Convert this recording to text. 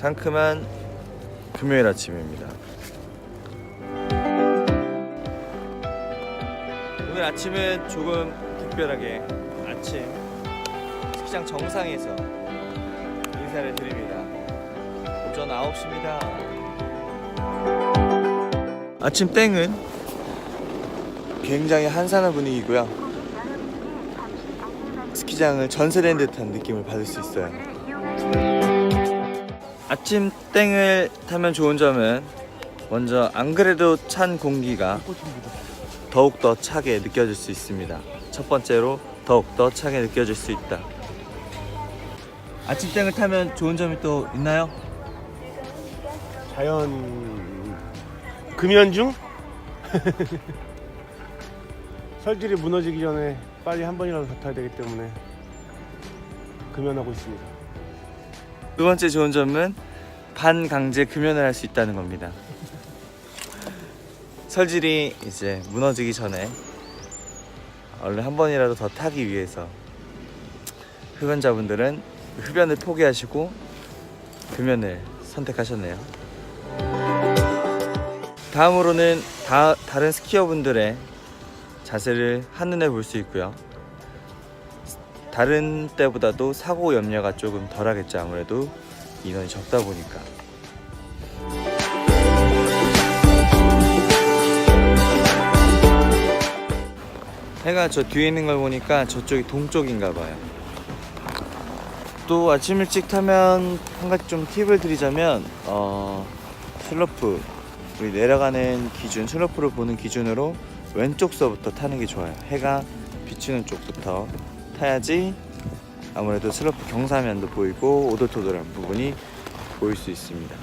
상큼한 금요일 아침입니다. 오늘 아침은 조금 특별하게 아침 스키장 정상에서 인사를 드립니다. 오전 9시입니다. 아침 땡은 굉장히 한산한 분위기고요. 스키장을 전세된 듯한 느낌을 받을 수 있어요. 아침 땡을 타면 좋은 점은 먼저 안 그래도 찬 공기가 더욱 더 차게 느껴질 수 있습니다. 첫 번째로 더욱 더 차게 느껴질 수 있다. 아침 땡을 타면 좋은 점이 또 있나요? 자연 금연중 설질이 무너지기 전에 빨리 한 번이라도 더 타야 되기 때문에 금연하고 있습니다. 두 번째 좋은 점은 반강제 금연을 할 수 있다는 겁니다. 설질이 이제 무너지기 전에 얼른 한 번이라도 더 타기 위해서 흡연자분들은 흡연을 포기하시고 금연을 선택하셨네요. 다음으로는 다, 다른 스키어분들의 자세를 한눈에 볼 수 있고요. 다른 때보다도 사고 염려가 조금 덜하겠죠 아무래도. 인원이 적다 보니까. 해가 저 뒤에 있는 걸 보니까 저쪽이 동쪽인가 봐요. 또 아침 일찍 타면 한 가지 좀 팁을 드리자면 어 슬로프. 우리 내려가는 기준 슬로프를 보는 기준으로 왼쪽서부터 타는 게 좋아요. 해가 비추는 쪽부터 타야지 아무래도 슬로프 경사면도 보이고 오돌토돌한 부분이 보일 수 있습니다.